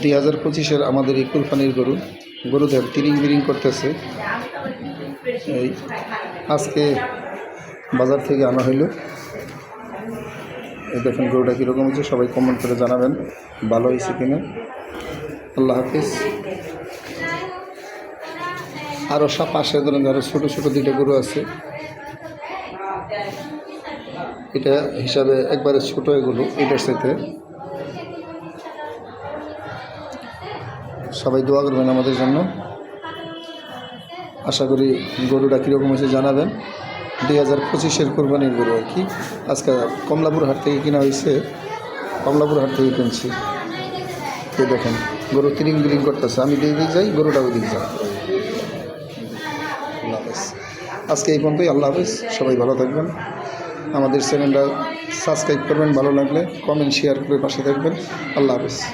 দুই হাজার পঁচিশের আমাদের এই কুরবানির গরু গরুদের তিরিং বিরিং করতেছে। এই আজকে বাজার থেকে আনা হইল। এই দেখেন গরুটা কীরকম হচ্ছে, সবাই কমেন্ট করে জানাবেন, ভালো হয়েছে কিনা। আল্লাহ হাফিজ। আরও সব পাশে ধরেন আরও ছোটো ছোটো দুইটা গরু আছে, এটা হিসাবে একবারে ছোটো এগুলো, এটার সাথে সবাই দোয়া করবেন আমাদের জন্য। আশা করি গরুটা কীরকম হয়েছে জানাবেন। দুই হাজার পঁচিশের কোরবানির গরু আর কি। আজকে কমলাপুর হাট থেকে কিনা হয়েছে। কমলাপুর হাট থেকে কিনছি। এই দেখেন, গরু তিরিং বিরিং করতেছে। আমি দিক দিক যাই, গরুটা ওই দিক যায়। আল্লাহ হাফেজ। আজকে এই পর্যন্তই। আল্লাহ হাফেজ। সবাই ভালো থাকবেন। আমাদের চ্যানেলটা সাবস্ক্রাইব করবেন। ভালো লাগলে কমেন্ট, শেয়ার করে পাশে থাকবেন। আল্লাহ হাফেজ।